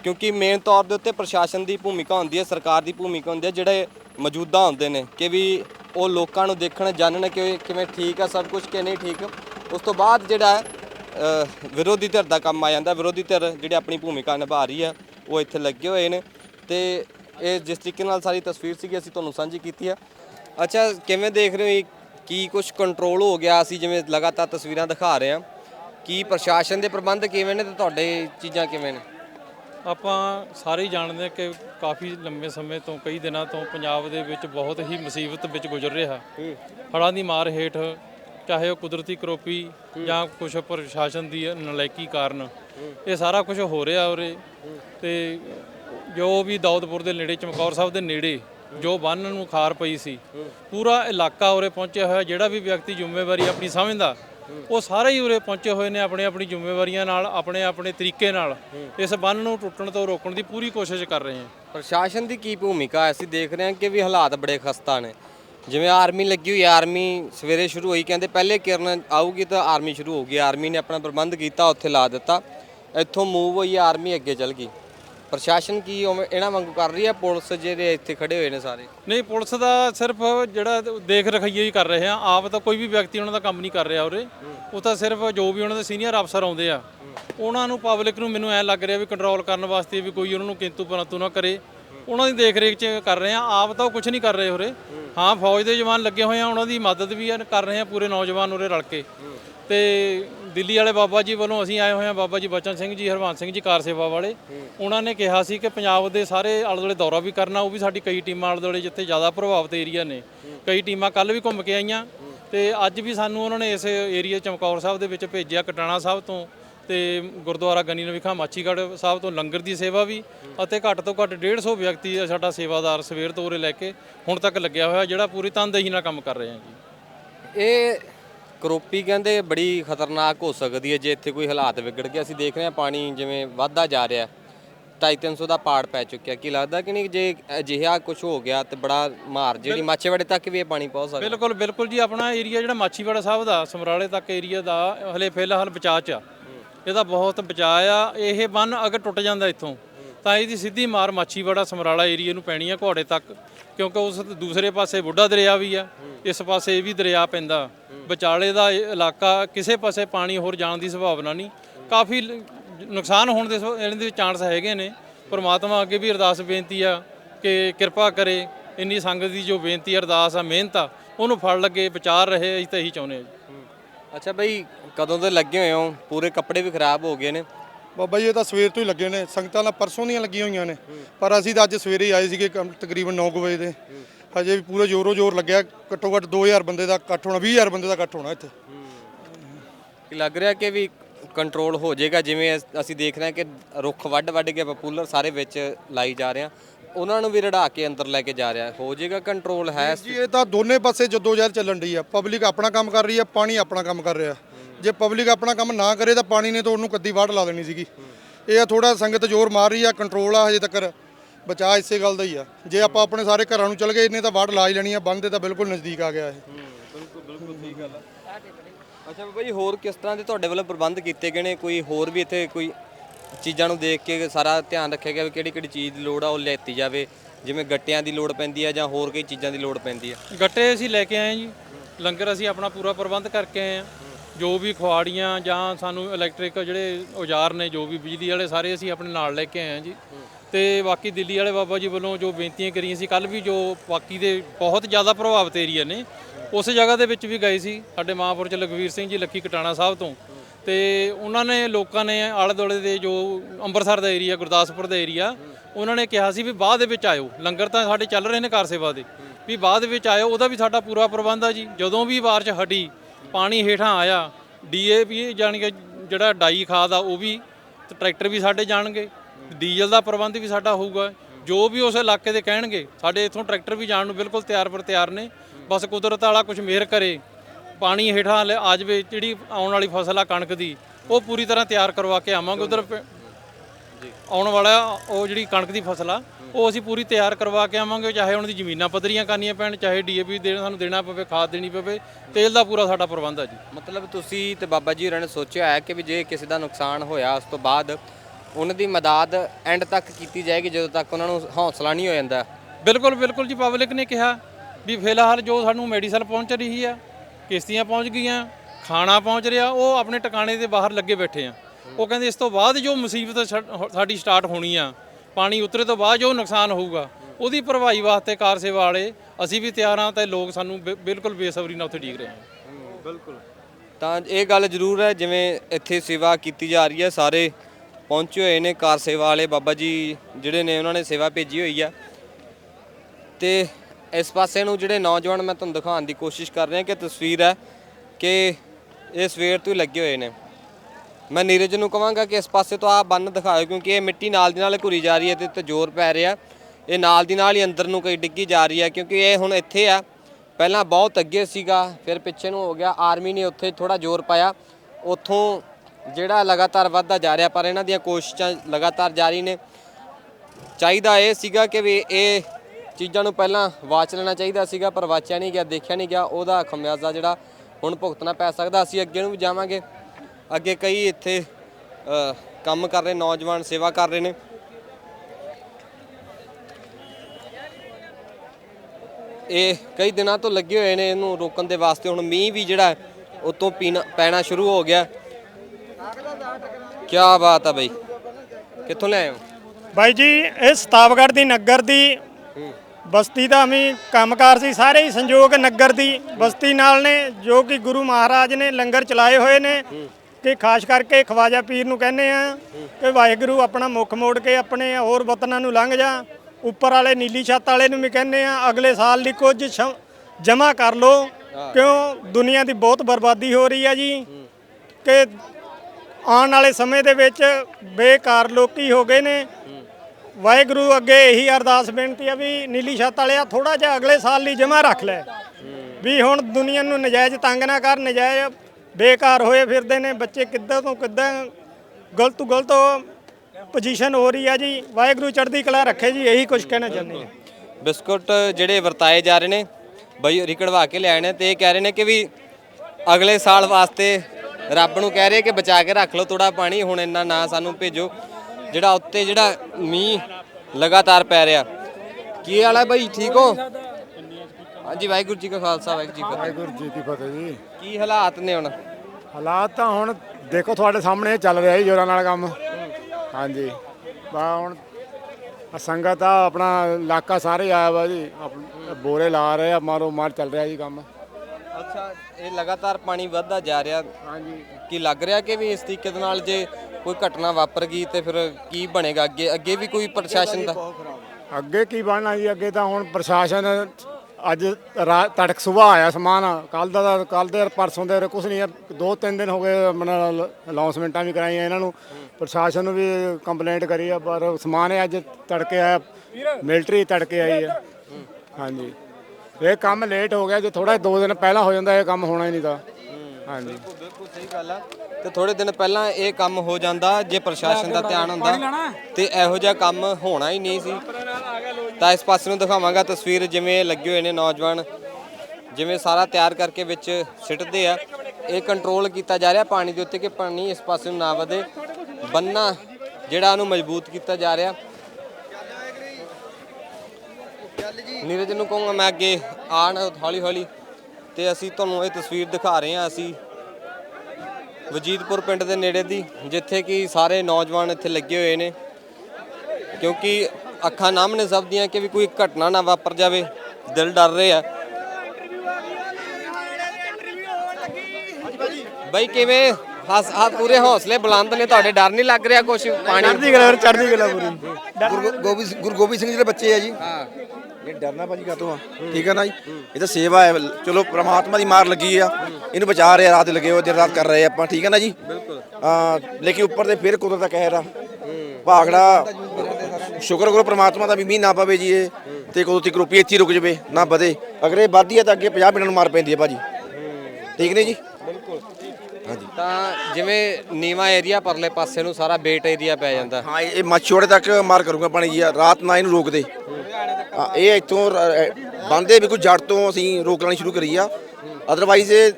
ਕਿਉਂਕਿ ਮੇਨ ਤੌਰ ਦੇ ਉੱਤੇ ਪ੍ਰਸ਼ਾਸਨ ਦੀ ਭੂਮਿਕਾ ਹੁੰਦੀ ਹੈ ਸਰਕਾਰ ਦੀ ਭੂਮਿਕਾ ਹੁੰਦੀ ਹੈ ਜਿਹੜੇ ਮੌਜੂਦਾ ਹੁੰਦੇ ਨੇ ਕਿ ਵੀ ਉਹ ਲੋਕਾਂ ਨੂੰ ਦੇਖਣ ਜਾਣਨ ਕਿ ਕਿਵੇਂ ਠੀਕ ਆ ਸਭ ਕੁਝ ਕਿ ਨਹੀਂ ਠੀਕ। ਉਸ ਤੋਂ ਬਾਅਦ ਜਿਹੜਾ ਹੈ, ਵਿਰੋਧੀ ਧਿਰ ਦਾ ਕੰਮ ਆ ਜਾਂਦਾ। ਵਿਰੋਧੀ ਧਿਰ ਜਿਹੜੇ ਆਪਣੀ ਭੂਮਿਕਾ ਨਿਭਾ ਰਹੀ ਆ ਉਹ ਇੱਥੇ ਲੱਗੇ ਹੋਏ ਨੇ। ਤੇ ਇਹ ਜਿਸ ਤਰੀਕੇ ਨਾਲ ਸਾਰੀ ਤਸਵੀਰ ਸੀਗੀ ਅਸੀਂ ਤੁਹਾਨੂੰ ਸਾਂਝੀ ਕੀਤੀ ਆ। ਅੱਛਾ ਕਿਵੇਂ ਦੇਖ ਰਹੇ ਹੋ ਇਹ? ਕੀ ਕੁਝ ਕੰਟਰੋਲ ਹੋ ਗਿਆ? ਅਸੀਂ ਜਿਵੇਂ ਲਗਾਤਾਰ ਤਸਵੀਰਾਂ ਦਿਖਾ ਰਹੇ ਹਾਂ ਕੀ ਪ੍ਰਸ਼ਾਸਨ ਦੇ ਪ੍ਰਬੰਧ ਕਿਵੇਂ ਨੇ ਤੇ ਤੁਹਾਡੇ ਚੀਜ਼ਾਂ ਕਿਵੇਂ ਨੇ? ਆਪਾਂ ਸਾਰੇ ਹੀ ਜਾਣਦੇ ਹਾਂ ਕਿ ਕਾਫੀ ਲੰਬੇ ਸਮੇਂ ਤੋਂ ਕਈ ਦਿਨਾਂ ਤੋਂ ਪੰਜਾਬ ਦੇ ਵਿੱਚ ਬਹੁਤ ਹੀ ਮੁਸੀਬਤ ਵਿੱਚ ਗੁਜ਼ਰ ਰਿਹਾ। ਹੜ੍ਹਾਂ ਦੀ ਮਾਰ ਹੇਠ ਚਾਹੇ ਉਹ ਕੁਦਰਤੀ ਕਰੋਪੀ ਜਾਂ ਕੁਝ ਪ੍ਰਸ਼ਾਸਨ ਦੀ ਨਲਾਇਕੀ ਕਾਰਨ ਇਹ ਸਾਰਾ ਕੁਝ ਹੋ ਰਿਹਾ ਉਰੇ। ਤੇ ਜੋ ਵੀ ਦਾਊਦਪੁਰ ਦੇ ਨੇੜੇ ਚਮਕੌਰ ਸਾਹਿਬ ਦੇ ਨੇੜੇ ਜੋ ਬੰਨ ਨੂੰ ਖਾਰ ਪਈ ਸੀ ਪੂਰਾ ਇਲਾਕਾ ਉਰੇ ਪਹੁੰਚਿਆ ਹੋਇਆ ਜਿਹੜਾ ਵੀ ਵਿਅਕਤੀ ਜ਼ਿੰਮੇਵਾਰੀ ਆਪਣੀ ਸਮਝਦਾ ਉਹ ਸਾਰੇ ਹੀ ਉਰੇ ਪਹੁੰਚੇ ਹੋਏ ਨੇ ਆਪਣੇ ਆਪਣੀ ਜ਼ਿੰਮੇਵਾਰੀਆਂ ਨਾਲ ਆਪਣੇ ਆਪਣੇ ਤਰੀਕੇ ਨਾਲ। ਇਸ ਬੰਨ ਨੂੰ ਟੁੱਟਣ ਤੋਂ ਰੋਕਣ ਦੀ ਪੂਰੀ ਕੋਸ਼ਿਸ਼ ਕਰ ਰਹੇ ਹਾਂ। ਪ੍ਰਸ਼ਾਸਨ ਦੀ ਕੀ ਭੂਮਿਕਾ? ਹੈ ਅਸੀਂ ਦੇਖ ਰਹੇ ਹਾਂ ਕਿ ਵੀ ਹਾਲਾਤ ਬੜੇ ਖਸਤਾ ਨੇ। ਜਿਵੇਂ ਆਰਮੀ ਲੱਗੀ ਹੋਈ ਆਰਮੀ ਸਵੇਰੇ ਸ਼ੁਰੂ ਹੋਈ ਕਹਿੰਦੇ ਪਹਿਲੇ ਕਿਰਨ ਆਊਗੀ ਤਾਂ ਆਰਮੀ ਸ਼ੁਰੂ ਹੋਊਗੀ। ਆਰਮੀ ਨੇ ਆਪਣਾ ਪ੍ਰਬੰਧ ਕੀਤਾ ਉੱਥੇ ਲਾ ਦਿੱਤਾ। ਇੱਥੋਂ ਮੂਵ ਹੋਈ ਆਰਮੀ ਅੱਗੇ ਚਲ ਗਈ। ਪ੍ਰਸ਼ਾਸਨ ਕੀ ਉਵੇਂ ਇਹਨਾਂ ਵਾਂਗੂ ਕਰ ਰਹੀ ਹੈ? ਪੁਲਿਸ ਜਿਹੜੇ ਇੱਥੇ ਖੜੇ ਹੋਏ ਨੇ ਸਾਰੇ? ਨਹੀਂ, ਪੁਲਿਸ ਦਾ ਸਿਰਫ ਜਿਹੜਾ ਦੇਖ ਰਖਈਏ ਹੀ ਕਰ ਰਹੇ ਆ ਆਪ ਤਾਂ ਕੋਈ ਵੀ ਵਿਅਕਤੀ ਉਹਨਾਂ ਦਾ ਕੰਮ ਨਹੀਂ ਕਰ ਰਿਹਾ ਉਰੇ। ਉਹ ਤਾਂ ਸਿਰਫ ਜੋ ਵੀ ਉਹਨਾਂ ਦੇ ਸੀਨੀਅਰ ਅਫਸਰ ਆਉਂਦੇ ਆ। ਉਹਨਾਂ ਨੂੰ ਪਬਲਿਕ ਨੂੰ ਮੈਨੂੰ ਐ ਲੱਗ ਰਿਹਾ ਵੀ ਕੰਟਰੋਲ ਕਰਨ ਵਾਸਤੇ ਵੀ ਕੋਈ ਉਹਨਾਂ ਨੂੰ ਕਿੰਤੂ ਪਰੰਤੂ ਨਾ ਕਰੇ। ਉਹਨਾਂ ਦੀ ਦੇਖ ਰੇਖ ਚ ਕਰ ਰਹੇ ਆ ਆਪ ਤਾਂ ਕੁਝ ਨਹੀਂ ਕਰ ਰਹੇ ਉਰੇ। ਹਾਂ, ਫੌਜ ਦੇ ਜਵਾਨ ਲੱਗੇ ਹੋਏ ਆ। ਉਹਨਾਂ ਦੀ ਮਦਦ ਵੀ ਆ- ਕਰ ਰਹੇ ਆ ਪੂਰੇ ਨੌਜਵਾਨ ਉਰੇ ਰਲ ਕੇ। ਤੇ ਦਿੱਲੀ ਵਾਲੇ ਬਾਬਾ ਜੀ ਵੱਲੋਂ ਅਸੀਂ ਆਏ ਹੋਏ ਆ ਬਾਬਾ ਜੀ ਬਚਨ ਸਿੰਘ ਜੀ ਹਰਵੰਤ ਸਿੰਘ ਜੀ ਕਾਰ ਸੇਵਾ ਵਾਲੇ। ਉਹਨਾਂ ਨੇ ਕਿਹਾ ਸੀ ਕਿ ਪੰਜਾਬ ਦੇ ਸਾਰੇ ਆਲੇ ਦੁਆਲੇ ਦੌਰਾ ਵੀ ਕਰਨਾ ਉਹ ਵੀ ਸਾਡੀ ਕਈ ਟੀਮਾਂ ਆਲੇ ਦੁਆਲੇ ਜਿੱਥੇ ਜ਼ਿਆਦਾ ਪ੍ਰਭਾਵਿਤ ਏਰੀਆ ਨੇ। ਕਈ ਟੀਮਾਂ ਕੱਲ ਵੀ ਘੁੰਮ ਕੇ ਆਈਆਂ ਤੇ ਅੱਜ ਵੀ ਸਾਨੂੰ ਉਹਨਾਂ ਨੇ ਇਸ ਏਰੀਆ ਚਮਕੌਰ ਸਾਹਿਬ ਦੇ ਵਿੱਚ ਭੇਜਿਆ ਕਟਾਣਾ ਸਾਹਿਬ ਤੋਂ ਤੇ ਗੁਰਦੁਆਰਾ ਗਨੀ ਨਵੀਖਾ ਮਾਚੀਗੜ੍ਹ ਸਾਹਿਬ ਤੋਂ ਲੰਗਰ ਦੀ ਸੇਵਾ ਵੀ ਅਤੇ ਘੱਟ ਤੋਂ ਘੱਟ 150 ਵਿਅਕਤੀ ਸਾਡਾ ਸੇਵਾਦਾਰ ਸਵੇਰ ਤੋਂ ਉਰੇ ਲੈ ਕੇ ਹੁਣ ਤੱਕ ਲੱਗਿਆ ਹੋਇਆ ਜਿਹੜਾ ਪੂਰੀ ਤਨਦੇਹੀ ਨਾਲ ਕੰਮ ਕਰ ਰਹੇ ਆ ਜੀ। ਇਹ ਕਰੋਪੀ ਕਹਿੰਦੇ ਬੜੀ ਖਤਰਨਾਕ ਹੋ ਸਕਦੀ ਹੈ ਜੇ ਇੱਥੇ ਕੋਈ ਹਾਲਾਤ ਵਿਗੜ ਗਿਆ ਅਸੀਂ ਦੇਖ ਰਹੇ ਹਾਂ ਪਾਣੀ ਜਿਵੇਂ ਵੱਧਦਾ ਜਾ ਰਿਹਾ ਹੈ। 250 ਦਾ ਪਾੜ ਪੈ ਚੁੱਕਿਆ। ਕੀ ਲੱਗਦਾ ਕਿ ਨਹੀਂ ਜੇ ਅਜਿਹਾ ਕੁਝ ਹੋ ਗਿਆ ਤੇ ਬੜਾ ਮਾਰ ਜਿਹੜੀ ਮਾਛੇਵਾੜੇ ਤੱਕ ਵੀ ਇਹ ਪਾਣੀ ਪਹੁੰਚ ਸਕਦਾ। ਬਿਲਕੁਲ ਬਿਲਕੁਲ ਜੀ। ਆਪਣਾ ਏਰੀਆ ਜਿਹੜਾ ਮਾਛੀਵਾੜਾ ਸਾਹਿਬ ਦਾ ਸਮਰਾਲੇ ਤੱਕ ਏਰੀਆ ਦਾ ਹਲੇ ਫਿਲਹਾਲ ਬਚਾਅ ਚ ਆ। ਇਹਦਾ ਬਹੁਤ ਬਚਾਅ ਆ। ਇਹ ਬੰਨ ਅਗਰ ਟੁੱਟ ਜਾਂਦਾ ਇੱਥੋਂ ਤਾਂ ਇਹਦੀ ਸਿੱਧੀ ਮਾਰ ਮਾਛੀਵਾੜਾ ਸਮਰਾਲਾ ਏਰੀਆ ਨੂੰ ਪੈਣੀ ਆ ਘੋੜੇ ਤੱਕ, ਕਿਉਂਕਿ ਉਸ ਦੂਸਰੇ ਪਾਸੇ ਬੁੱਢਾ ਦਰਿਆ ਵੀ ਆ, ਇਸ ਪਾਸੇ ਇਹ ਵੀ ਦਰਿਆ ਪੈਂਦਾ। ਵਿਚਾਲੇ ਦਾ ਇਹ ਇਲਾਕਾ ਕਿਸੇ ਪਾਸੇ ਪਾਣੀ ਹੋਰ ਜਾਣ ਦੀ ਸੰਭਾਵਨਾ ਨਹੀਂ। ਕਾਫੀ ਨੁਕਸਾਨ ਹੋਣ ਦੇ ਸੋ- ਇਹਦੇ ਚਾਂਸ ਹੈਗੇ ਨੇ। ਪਰਮਾਤਮਾ ਅੱਗੇ ਵੀ ਅਰਦਾਸ ਬੇਨਤੀ ਆ ਕਿ ਕਿਰਪਾ ਕਰੇ, ਇੰਨੀ ਸੰਗਤ ਦੀ ਜੋ ਬੇਨਤੀ, ਅਰਦਾਸ ਆ, ਮਿਹਨਤ ਆ, ਉਹਨੂੰ ਫਲ ਲੱਗੇ, ਵਿਚਾਰ ਰਹੇ, ਅਸੀਂ ਤਾਂ ਇਹੀ ਚਾਹੁੰਦੇ ਆ ਜੀ। ਅੱਛਾ ਬਈ, ਕਦੋਂ ਦੇ ਲੱਗੇ ਹੋਏ ਹੋ? ਪੂਰੇ ਕੱਪੜੇ ਵੀ ਖਰਾਬ ਹੋ ਗਏ ਨੇ। ਬਾਬਾ ਜੀ ਇਹ ਤਾਂ ਸਵੇਰ ਤੋਂ ਹੀ ਲੱਗੇ ਨੇ। ਸੰਗਤਾਂ ਨਾਲ ਪਰਸੋਂ ਦੀਆਂ ਲੱਗੀਆਂ ਹੋਈਆਂ ਨੇ। ਪਰ ਅਸੀਂ ਤਾਂ ਅੱਜ ਸਵੇਰੇ ਆਏ ਸੀਗੇ ਕੰਮ ਤਕਰੀਬਨ 9 ਵਜੇ ਦੇ। ਹਜੇ ਵੀ ਪੂਰੇ ਜ਼ੋਰੋ ਜ਼ੋਰ ਲੱਗਿਆ। ਘੱਟੋ ਘੱਟ 2000 ਬੰਦੇ ਦਾ ਇਕੱਠ ਹੋਣਾ 20000 ਬੰਦੇ ਦਾ ਇਕੱਠ ਹੋਣਾ ਇੱਥੇ। ਕਿ ਲੱਗ ਰਿਹਾ ਕਿ ਵੀ ਕੰਟਰੋਲ ਹੋ ਜਾਏਗਾ। ਜਿਵੇਂ ਅਸ- ਅਸੀਂ ਦੇਖ ਰਹੇ ਹਾਂ ਕਿ ਰੁੱਖ ਵੱਢ ਵੱਢ ਕੇ ਪਪੂਲਰ ਸਾਰੇ ਵਿੱਚ ਲਾਈ ਜਾ ਰਹੇ ਆ ਉਹਨਾਂ ਨੂੰ ਵੀ ਰੜਾ ਕੇ ਅੰਦਰ ਲੈ ਕੇ ਜਾ ਰਿਹਾ। ਹੋ ਜਾਏਗਾ ਕੰਟਰੋਲ ਹੈ ਜੀ ਇਹ ਤਾਂ ਦੋਨੇ ਪਾਸੇ ਜਦੋਜਹਿਦ ਚੱਲਣ ਡਈ ਆ। ਪਬਲਿਕ ਆਪਣਾ ਕੰਮ ਕਰ ਰਹੀ ਆ ਪਾਣੀ ਆਪਣਾ ਕੰਮ ਕਰ ਰਿਹਾ। ਜੇ ਪਬਲਿਕ ਆਪਣਾ ਕੰਮ ਨਾ ਕਰੇ ਤਾਂ ਪਾਣੀ ਨੇ ਤਾਂ ਉਹਨੂੰ ਕੱਦੀ ਵਾੜ ਲਾ ਦੇਣੀ ਸੀਗੀ। ਇਹ ਥੋੜਾ ਸੰਗਤ ਜ਼ੋਰ ਮਾਰ ਰਹੀ ਆ ਕੰਟਰੋਲ ਆ ਹਜੇ ਤੱਕ ਬਚਾ ਇਸੇ ਗੱਲ ਦਾ ਹੀ ਆ। ਜੇ ਆਪਾਂ ਆਪਣੇ ਸਾਰੇ ਘਰਾਂ ਨੂੰ ਚਲ ਗਏ ਇਹਨੇ ਤਾਂ ਵਾੜ ਲਾ ਹੀ ਲੈਣੀ ਆ ਬੰਦ ਦੇ ਤਾਂ ਬਿਲਕੁਲ ਨਜ਼ਦੀਕ ਆ ਗਿਆ ਇਹ। ਅੱਛਾ ਬਾਬਾ ਜੀ ਹੋਰ ਕਿਸ ਤਰ੍ਹਾਂ ਦੇ ਤੁਹਾਡੇ ਵੱਲੋਂ ਪ੍ਰਬੰਧ ਕੀਤੇ ਗਏ ਨੇ? ਕੋਈ ਹੋਰ ਵੀ ਇੱਥੇ ਕੋਈ ਚੀਜ਼ਾਂ ਨੂੰ ਦੇਖ ਕੇ ਸਾਰਾ ਧਿਆਨ ਰੱਖਿਆ ਗਿਆ ਵੀ ਕਿਹੜੀ ਕਿਹੜੀ ਚੀਜ਼ ਦੀ ਲੋੜ ਆ ਉਹ ਲੈਤੀ ਜਾਵੇ? ਜਿਵੇਂ ਗੱਟਿਆਂ ਦੀ ਲੋੜ ਪੈਂਦੀ ਹੈ ਜਾਂ ਹੋਰ ਕਈ ਚੀਜ਼ਾਂ ਦੀ ਲੋੜ ਪੈਂਦੀ ਹੈ ਗੱਟੇ ਅਸੀਂ ਲੈ ਕੇ ਆਏ ਜੀ। ਲੰਗਰ ਅਸੀਂ ਆਪਣਾ ਪੂਰਾ ਪ੍ਰਬੰਧ ਕਰਕੇ ਆਏ ਆ ਜੋ ਵੀ ਖੁਆੜੀਆਂ ਜਾਂ ਸਾਨੂੰ ਇਲੈਕਟ੍ਰਿਕ ਜਿਹੜੇ ਔਜ਼ਾਰ ਨੇ, ਜੋ ਵੀ ਬਿਜਲੀ ਵਾਲੇ ਸਾਰੇ ਅਸੀਂ ਆਪਣੇ ਨਾਲ ਲੈ ਕੇ ਆਏ ਹਾਂ ਜੀ। ਤੇ ਬਾਕੀ ਦਿੱਲੀ ਵਾਲੇ ਬਾਬਾ ਜੀ ਵੱਲੋਂ ਜੋ ਬੇਨਤੀਆਂ ਕਰੀਆਂ ਸੀ ਕੱਲ ਵੀ ਜੋ ਬਾਕੀ ਦੇ ਬਹੁਤ ਜ਼ਿਆਦਾ ਪ੍ਰਭਾਵਿਤ ਏਰੀਆ ਨੇ, ਉਸ ਜਗ੍ਹਾ ਦੇ ਵਿੱਚ ਵੀ ਗਏ ਸੀ। ਸਾਡੇ ਮਹਾਂਪੁਰਸ਼ ਲਖਵੀਰ ਸਿੰਘ ਜੀ ਲੱਕੀ ਕਟਾਣਾ ਸਾਹਿਬ ਤੋਂ। ਤੇ ਉਹਨਾਂ ਨੇ ਲੋਕਾਂ ਨੇ ਆਲੇ ਦੁਆਲੇ ਦੇ ਜੋ ਅੰਮ੍ਰਿਤਸਰ ਦਾ ਏਰੀਆ, ਗੁਰਦਾਸਪੁਰ ਦਾ ਏਰੀਆ, ਉਹਨਾਂ ਨੇ ਕਿਹਾ ਸੀ ਵੀ ਬਾਅਦ ਦੇ ਵਿੱਚ ਆਇਓ। ਲੰਗਰ ਤਾਂ ਸਾਡੇ ਚੱਲ ਰਹੇ ਨੇ ਕਾਰ ਸੇਵਾ ਦੇ। ਵੀ ਬਾਅਦ ਵਿੱਚ ਆਇਓ, ਉਹਦਾ ਵੀ ਸਾਡਾ ਪੂਰਾ ਪ੍ਰਬੰਧ ਆ ਜੀ। ਜਦੋਂ ਵੀ ਬਾਰਿਸ਼ ਹਟੀ ਪਾਣੀ ਹੇਠਾਂ ਆਇਆ, ਡੀਏਪੀ ਜਾਣੀ ਕਿ ਜਿਹੜਾ ਡਾਈ ਖਾਦ ਆ, ਉਹ ਵੀ ਤੇ ਟਰੈਕਟਰ ਵੀ ਸਾਡੇ ਜਾਣਗੇ, ਡੀਜ਼ਲ ਦਾ ਪ੍ਰਬੰਧ ਵੀ ਸਾਡਾ ਹੋਊਗਾ, ਜੋ ਵੀ ਉਸ ਇਲਾਕੇ ਦੇ ਕਹਿਣਗੇ, ਸਾਡੇ ਇਥੋਂ ਟਰੈਕਟਰ ਵੀ ਜਾਣ ਨੂੰ ਬਿਲਕੁਲ ਤਿਆਰ ਪਰ ਤਿਆਰ ਨੇ, ਬਸ ਕੁਦਰਤ ਵਾਲਾ ਕੁਝ ਮਿਹਰ ਕਰੇ, ਪਾਣੀ ਹੇਠਾਂ ਲੈ- ਆ ਜਾਵੇ, ਜਿਹੜੀ ਆਉਣ ਵਾਲੀ ਫਸਲ ਆ ਕਣਕ ਦੀ, ਉਹ ਪੂਰੀ ਤਰ੍ਹਾਂ ਤਿਆਰ ਕਰਵਾ ਕੇ ਆਵਾਂਗੇ, ਉਧਰ ਆਉਣ ਵਾਲਾ ਉਹ ਜਿਹੜੀ ਕਣਕ ਦੀ ਫਸਲ ਆ ਉਹ ਅਸੀਂ ਪੂਰੀ ਤਿਆਰ ਕਰਵਾ ਕੇ ਆਵਾਂਗੇ ਚਾਹੇ ਉਹਨਾਂ ਦੀ ਜ਼ਮੀਨਾਂ ਪੱਧਰੀਆਂ ਕਰਨੀਆਂ ਪੈਣ ਚਾਹੇ ਡੀਏਪੀ ਦੇਣ ਸਾਨੂੰ ਦੇਣਾ ਪਵੇ ਖਾਦ ਦੇਣੀ ਪਵੇ ਤੇਲ ਦਾ ਪੂਰਾ ਸਾਡਾ ਪ੍ਰਬੰਧ ਆ ਜੀ। ਮਤਲਬ ਤੁਸੀਂ ਤੇ ਬਾਬਾ ਜੀ ਹੋਰਾਂ ਨੇ ਸੋਚਿਆ ਹੈ ਕਿ ਵੀ ਜੇ ਕਿਸੇ ਦਾ ਨੁਕਸਾਨ ਹੋਇਆ ਉਸ ਤੋਂ ਬਾਅਦ ਉਹਨਾਂ ਦੀ ਮਦਦ ਐਂਡ ਤੱਕ ਕੀਤੀ ਜਾਏਗੀ ਜਦੋਂ ਤੱਕ ਉਹਨਾਂ ਨੂੰ ਹੌਸਲਾ ਨਹੀਂ ਹੋ ਜਾਂਦਾ? ਬਿਲਕੁਲ ਬਿਲਕੁਲ ਜੀ ਪਬਲਿਕ ਨੇ ਕਿਹਾ ਵੀ ਫਿਲਹਾਲ ਜੋ ਸਾਨੂੰ ਮੈਡੀਸਨ ਪਹੁੰਚ ਰਹੀ ਆ ਕਿਸ਼ਤੀਆਂ ਪਹੁੰਚ ਗਈਆਂ ਖਾਣਾ ਪਹੁੰਚ ਰਿਹਾ ਉਹ ਆਪਣੇ ਟਿਕਾਣੇ ਦੇ ਬਾਹਰ ਲੱਗੇ ਬੈਠੇ ਆ। ਉਹ ਕਹਿੰਦੇ ਇਸ ਤੋਂ ਬਾਅਦ ਜੋ ਮੁਸੀਬਤ ਸਾਡੀ ਸਟਾਰਟ ਹੋਣੀ ਆ ਪਾਣੀ ਉਤਰੇ ਤੋਂ ਬਾਅਦ ਜੋ ਨੁਕਸਾਨ ਹੋਊਗਾ, ਉਹਦੀ ਭਰਵਾਈ ਵਾਸਤੇ ਕਾਰ ਸੇਵਾ ਵਾਲੇ, ਅਸੀਂ ਵੀ ਤਿਆਰ ਹਾਂ ਤੇ ਲੋਕ ਸਾਨੂੰ ਬਿ- ਬਿਲਕੁਲ ਬੇਸਬਰੀ ਨਾਲ ਉੱਥੇ ਡੀਕ ਰਹੇ ਆ ਤਾਂ ਇਹ ਗੱਲ ਜ਼ਰੂਰ ਹੈ, ਜਿਵੇਂ ਇੱਥੇ ਸੇਵਾ ਕੀਤੀ ਜਾ ਰਹੀ ਹੈ, ਸਾਰੇ ਪਹੁੰਚੇ ਹੋਏ ਨੇ ਕਾਰ ਸੇਵਾ ਵਾਲੇ, ਬਾਬਾ ਜੀ ਜਿਹੜੇ ਨੇ ਉਹਨਾਂ ਨੇ ਸੇਵਾ ਭੇਜੀ ਹੋਈ ਆ। ਤੇ ਇਸ ਪਾਸੇ ਨੂੰ ਜਿਹੜੇ ਨੌਜਵਾਨ ਮੈਂ ਤੁਹਾਨੂੰ ਦਿਖਾਉਣ ਦੀ ਕੋਸ਼ਿਸ਼ ਕਰ ਰਿਹਾ ਕਿ ਤਸਵੀਰ ਹੈ ਕਿ ਇਹ ਸਵੇਰ ਤੋਂ ਹੀ ਲੱਗੇ ਹੋਏ ਨੇ। ਮੈਂ ਨੀਰਜ ਨੂੰ ਕਹਾਂਗਾ ਕਿ ਇਸ ਪਾਸੇ ਤੋਂ ਆ ਬੰਨ ਦਿਖਾਓ, ਕਿਉਂਕਿ ਇਹ ਮਿੱਟੀ ਨਾਲ ਦੀ ਨਾਲ ਘੁਰੀ ਜਾ ਰਹੀ ਹੈ ਤੇ ਤੇ ਜ਼ੋਰ ਪੈ ਰਿਹਾ। ਇਹ ਨਾਲ ਦੀ ਨਾਲ ਹੀ ਅੰਦਰ ਨੂੰ ਕਈ ਡਿੱਗੀ ਜਾ ਰਹੀ ਹੈ, ਕਿਉਂਕਿ ਇਹ ਹੁਣ ਇੱਥੇ ਆ। ਪਹਿਲਾਂ ਬਹੁਤ ਅੱਗੇ ਸੀਗਾ, ਫਿਰ ਪਿੱਛੇ ਨੂੰ ਹੋ ਗਿਆ। ਆਰਮੀ ਨੇ ਉੱਥੇ ਥੋੜਾ ਜ਼ੋਰ ਪਾਇਆ। ਉੱਥੋਂ ਜਿਹੜਾ ਲਗਾਤਾਰ ਵੱਧਦਾ ਜਾ ਰਿਹਾ, ਪਰ ਇਹਨਾਂ ਦੀਆਂ ਕੋਸ਼ਿਸ਼ਾਂ ਲਗਾਤਾਰ ਜਾਰੀ ਨੇ। ਚਾਹੀਦਾ ਇਹ ਸੀਗਾ ਕਿ ਵੀ ਇਹ ਚੀਜ਼ਾਂ ਨੂੰ ਪਹਿਲਾਂ ਵਾਚ ਲੈਣਾ ਚਾਹੀਦਾ ਸੀਗਾ, ਪਰ ਵਾਚਿਆ ਨਹੀਂ ਗਿਆ, ਦੇਖਿਆ ਨਹੀਂ ਗਿਆ। ਉਹਦਾ ਖਮਿਆਜ਼ਾ ਜਿਹੜਾ ਹੁਣ ਭੁਗਤਣਾ ਪੈ ਸਕਦਾ। ਅਸੀਂ ਅੱਗੇ ਨੂੰ ਵੀ ਜਾਵਾਂਗੇ। ਅੱਗੇ ਕਈ ਇੱਥੇ ਕੰਮ ਕਰ ਰਹੇ ਨੌਜਵਾਨ ਸੇਵਾ ਕਰ ਰਹੇ ਨੇ। ਇਹ ਕਈ ਦਿਨਾਂ ਤੋਂ ਲੱਗੇ ਹੋਏ ਨੇ ਇਹਨੂੰ ਰੋਕਣ ਦੇ ਵਾਸਤੇ। ਹੁਣ ਮੀਂਹ ਵੀ ਜਿਹੜਾ ਉਤੋਂ ਪੀਣਾ ਪੈਣਾ ਸ਼ੁਰੂ ਹੋ ਗਿਆ। ਕੀ ਬਾਤ ਆ ਬਈ। ਕਿੱਥੋਂ ਲੈ ਆਏ ਹੋ? ਬਾਈ ਜੀ ਇਹ ਸਤਾਵਗੜ੍ਹ ਦੀ ਨਗਰ ਦੀ ਬਸਤੀ ਦਾ ਵੀ ਕੰਮਕਾਰ ਸੀ। ਸਾਰੇ ਹੀ ਸੰਯੋਗ ਨਗਰ ਦੀ ਬਸਤੀ ਨਾਲ ਨੇ ਜੋ ਕਿ ਗੁਰੂ ਮਹਾਰਾਜ ਨੇ ਲੰਗਰ ਚਲਾਏ ਹੋਏ ਨੇ। ਕਿ ਖਾਸ ਕਰਕੇ ਖਵਾਜਾ ਪੀਰ ਨੂੰ ਕਹਿੰਦੇ ਆ ਕਿ ਵਾਹਿਗੁਰੂ ਆਪਣਾ ਮੁਖ ਮੋੜ ਕੇ ਆਪਣੇ ਹੋਰ ਵਤਨਾਂ ਨੂੰ ਲੰਘ ਜਾ। ਉੱਪਰ ਵਾਲੇ ਨੀਲੀ ਛੱਤ ਵਾਲੇ ਨੂੰ ਵੀ ਕਹਿੰਦੇ ਆ ਅਗਲੇ ਸਾਲ ਲਈ ਕੁਝ ਜਮਾ ਕਰ ਲੋ ਕਿਉਂ? ਦੁਨੀਆ ਦੀ ਬਹੁਤ ਬਰਬਾਦੀ ਹੋ ਰਹੀ ਆ ਜੀ। ਕਿ ਆਉਣ ਵਾਲੇ ਸਮੇਂ ਦੇ ਵਿੱਚ ਬੇਕਾਰ ਲੋਕੀ ਹੋ ਗਏ ਨੇ। ਵਾਹਿਗੁਰੂ ਅੱਗੇ ਇਹੀ ਅਰਦਾਸ ਬੇਨਤੀ ਆ ਵੀ ਨੀਲੀ ਛੱਤ ਵਾਲਿਆ ਥੋੜਾ ਜਿਹਾ ਅਗਲੇ ਸਾਲ ਲਈ ਜਮਾ ਰੱਖ ਲੈ। ਵੀ ਹੁਣ ਦੁਨੀਆ ਨੂੰ ਨਜਾਇਜ਼ ਤੰਗ ਨਾ ਕਰ ਨਜਾਇਜ਼ ਬੇਕਾਰ ਹੋਏ ਫਿਰਦੇ ਨੇ ਬੱਚੇ ਕਿੱਦਾਂ ਤੋਂ ਕਿੱਦਾਂ ਗਲਤ ਤੋਂ ਗਲਤ ਪੋਜੀਸ਼ਨ ਹੋ ਰਹੀ ਆ ਜੀ। ਵਾਹਿਗੁਰੂ ਚੜ੍ਹਦੀ ਕਲਾ ਰੱਖੇ ਜੀ ਇਹੀ ਕੁਝ ਕਹਿਣਾ ਚਾਹੁੰਦੇ ਹਾਂ। ਬਿਸਕੁਟ ਜਿਹੜੇ ਵਰਤਾਏ ਜਾ ਰਹੇ ਨੇ ਬਈ ਰਿਕੜਵਾ ਕੇ ਲਿਆਏ ਨੇ ਤੇ ਇਹ ਕਹਿ ਰਹੇ ਨੇ ਕਿ ਵੀ ਅਗਲੇ ਸਾਲ ਵਾਸਤੇ ਰੱਬ ਨੂੰ ਕਹਿ ਰਹੇ ਕਿ ਬਚਾ ਕੇ ਰੱਖ ਲਓ ਥੋੜਾ ਪਾਣੀ ਹੁਣ ਇੰਨਾ ਨਾ ਸਾਨੂੰ ਭੇਜੋ। ਜਿਹੜਾ ਉੱਤੇ ਜਿਹੜਾ ਮੀਂਹ ਲਗਾਤਾਰ ਪੈ ਰਿਹਾ। ਕੀ ਹਾਲ ਹੈ ਬਈ ਠੀਕ ਹੋ? ਹਾਂਜੀ ਵਾਹਿਗੁਰੂ ਜੀ ਕਾ ਖਾਲਸਾ ਵਾਹਿਗੁਰੂ ਜੀ ਕੀ ਫਤਿਹ। ਵਾਹਿਗੁਰੂ ਜੀ ਕੀ ਫਤਿਹ ਜੀ। ਕੀ ਹਾਲਾਤ ਨੇ ਹੁਣ? ਹਾਲਾਤ ਤਾਂ ਹੁਣ ਦੇਖੋ ਤੁਹਾਡੇ ਸਾਹਮਣੇ ਚੱਲ ਰਿਹਾ ਜੀ ਜੋਰਾਂ ਨਾਲ ਕੰਮ। ਹਾਂਜੀ। ਬਾ ਹੁਣ ਆਹ ਸੰਗਤ ਆ ਆਪਣਾ ਇਲਾਕਾ ਸਾਰੇ ਆਇਆ ਵਾ ਜੀ। ਆਪ- ਬੋਰੇ ਲਾ ਰਹੇ ਆ ਮਾਰੋ ਮਾਰ ਚੱਲ ਰਿਹਾ ਜੀ ਕੰਮ। ਅੱਛਾ ਇਹ ਲਗਾਤਾਰ ਪਾਣੀ ਵੱਧਦਾ ਜਾ ਰਿਹਾ। ਹਾਂਜੀ। ਕੀ ਲੱਗ ਰਿਹਾ ਕਿ ਵੀ ਇਸ ਤਰੀਕੇ ਦੇ ਨਾਲ ਜੇ ਕੋਈ ਘਟਨਾ ਵਾਪਰ ਗਈ ਤੇ ਫਿਰ ਕੀ ਬਣੇਗਾ? ਅੱਗੇ ਅੱਗੇ ਵੀ ਕੋਈ ਪ੍ਰਸ਼ਾਸਨ ਦਾ? ਅੱਗੇ ਕੀ ਬਣਨਾ ਜੀ? ਅੱਗੇ ਤਾਂ ਹੁਣ ਪ੍ਰਸ਼ਾਸਨ ਅੱਜ ਰਾ, ਤੜਕ ਸਵੇਰ ਆਇਆ ਸਮਾਨ। ਕੱਲ ਦਾ ਕੱਲ ਦੇ ਪਰਸੋਂ ਦੇ ਕੁਝ ਨਹੀਂ ਹੈ ਦੋ ਤਿੰਨ ਦਿਨ ਹੋ ਗਏ ਮਨਾ ਅਨਾਉਂਸਮੈਂਟਾਂ ਵੀ ਕਰਾਈਆਂ ਇਹਨਾਂ ਨੂੰ। ਪ੍ਰਸ਼ਾਸਨ ਨੂੰ ਵੀ ਕੰਪਲੇਂਟ ਕਰੀ ਆ, ਪਰ ਸਮਾਨ ਇਹ ਅੱਜ ਤੜਕੇ ਆਇਆ ਮਿਲਟਰੀ ਤੜਕੇ ਆਈ ਹੈ ਹਾਂਜੀ। ਇਹ ਕੰਮ ਲੇਟ ਹੋ ਗਿਆ, ਜੇ ਥੋੜਾ ਦੋ ਦਿਨ ਪਹਿਲਾਂ ਹੋ ਜਾਂਦਾ, ਇਹ ਕੰਮ ਹੋਣਾ ਹੀ ਨਹੀਂ ਤਾਂ। ਹਾਂਜੀ। ਬਿਲਕੁਲ ਸਹੀ ਗੱਲ ਆ। ਤੇ ਥੋੜੇ ਦਿਨ ਪਹਿਲਾਂ ਇਹ ਕੰਮ ਹੋ ਜਾਂਦਾ ਜੇ ਪ੍ਰਸ਼ਾਸਨ ਦਾ ਧਿਆਨ ਹੁੰਦਾ ਤੇ ਇਹੋ ਜਿਹਾ ਕੰਮ ਹੋਣਾ ਹੀ ਨਹੀਂ ਸੀ। ਤਾਂ ਇਸ ਪਾਸੇ ਨੂੰ ਦਿਖਾਵਾਂਗਾ ਤਸਵੀਰ ਜਿਵੇਂ ਲੱਗੇ ਹੋਏ ਨੇ ਨੌਜਵਾਨ ਜਿਵੇਂ ਸਾਰਾ ਤਿਆਰ ਕਰਕੇ ਵਿੱਚ ਸਿੱਟਦੇ ਆ। ਇਹ ਕੰਟਰੋਲ ਕੀਤਾ ਜਾ ਰਿਹਾ ਪਾਣੀ ਦੇ ਉੱਤੇ ਕਿ ਪਾਣੀ ਇਸ ਪਾਸੇ ਨੂੰ ਨਾ ਵਧੇ। ਬੰਨਾ ਜਿਹੜਾ ਉਹਨੂੰ ਮਜ਼ਬੂਤ ਕੀਤਾ ਜਾ ਰਿਹਾ। ਨੀਰਜ ਨੂੰ ਕਹੂੰਗਾ ਮੈਂ ਅੱਗੇ ਆਣ ਹੌਲੀ ਹੌਲੀ ਤੇ ਅਸੀਂ ਤੁਹਾਨੂੰ ਇਹ ਤਸਵੀਰ ਦਿਖਾ ਰਹੇ ਹਾਂ ਅਸੀਂ ਵਜੀਦਪੁਰ ਪਿੰਡ ਦੇ ਨੇੜੇ ਦੀ ਜਿੱਥੇ ਕਿ ਸਾਰੇ ਨੌਜਵਾਨ ਇੱਥੇ ਲੱਗੇ ਹੋਏ ਨੇ। ਕਿਉਂਕਿ ਅੱਖਾਂ ਸਾਹਮਣੇ ਸਭ ਦੀਆਂ ਕਿ ਵੀ ਕੋਈ ਘਟਨਾ ਨਾ ਵਾਪਰ ਜਾਵੇ ਦਿਲ ਡਰ ਰਹੇ। ਆ ਬਈ ਕਿਵੇਂ? ਹੱਸ ਹੱਥ ਪੂਰੇ ਹੌਸਲੇ ਬੁਲੰਦ ਨੇ ਤੁਹਾਡੇ ਡਰ ਨਹੀਂ ਲੱਗ ਰਿਹਾ ਕੁਝ ਪਾਣੀ ਚੜ੍ਹਦੀ ਕਲਾ ਚੜ੍ਹਦੀ ਕਲਾ ਪੂਰੀ। ਗੁਰੂ ਗੋਬਿੰਦ ਗੁਰੂ ਗੋਬਿੰਦ ਸਿੰਘ ਜੀ ਦੇ ਬੱਚੇ ਆ ਜੀ। ਇਹ ਡਰਨਾ ਭਾਜੀ ਕਾਤੋਂ ਆ? ਠੀਕ ਆ ਨਾ ਜੀ? ਇਹ ਤਾਂ ਸੇਵਾ ਹੈ। ਚਲੋ ਪ੍ਰਮਾਤਮਾ ਦੀ ਮਾਰ ਲੱਗੀ ਆ। ਇਹਨੂੰ ਬਚਾ ਰਹੇ ਆ, ਰਾਤ ਲੱਗੇ ਹੋ ਦਿਨ ਰਾਤ ਕਰ ਰਹੇ ਆਪਾਂ। ਠੀਕ ਆ ਨਾ ਜੀ? ਬਿਲਕੁਲ। ਹਾਂ ਲੇਕਿਨ ਉੱਪਰ ਤੇ ਫਿਰ ਕੁਦਰਤ ਦਾ ਕਹਿਰ ਆ। ਭਾਗੜਾ ਸ਼ੁਕਰ ਕਰੋ ਪ੍ਰਮਾਤਮਾ ਦਾ ਵੀ ਮੀਂਹ ਨਾ ਪਵੇ ਜੀ ਇਹ। ਤੇ ਕਦੋਂ ਤੱਕ ਰੁਪਏ ਇੱਥੇ ਹੀ ਰੁਕ ਜਵੇ ਨਾ ਵਧੇ। ਅਗਰ ਇਹ ਵੱਧਦੀ ਆ ਤਾਂ ਅੱਗੇ 50 ਪਿੰਡਾਂ ਨੂੰ ਮਾਰ ਪੈਂਦੀ ਹੈ ਭਾਜੀ। ਠੀਕ ਨੇ ਜੀ? ਤਾਂ ਜਿਵੇਂ ਨੀਵਾ ਏਰੀਆ ਪਰਲੇ ਪਾਸੇ ਨੂੰ ਸਾਰਾ ਬੇਟ ਏਰੀਆ ਪੈ ਜਾਂਦਾ। ਹਾਂ ਇਹ ਇਹ ਮੱਛੋੜੇ ਤੱਕ ਮਾਰ ਕਰੂਗਾ ਪਾਣੀ ਜੀ ਰਾਤ ਨਾ ਇਹਨੂੰ ਰੋਕਦੇ। ਹਾਂ, ਇਹ ਇੱਥੋਂ ਬੰਦੇ ਵੀ ਕੋਈ ਜੜ ਤੋਂ ਅਸੀਂ ਰੋਕ ਲੈਣੀ ਸ਼ੁਰੂ ਕਰੀ ਆ। ਅਦਰਵਾਈਜ਼ ਇਹ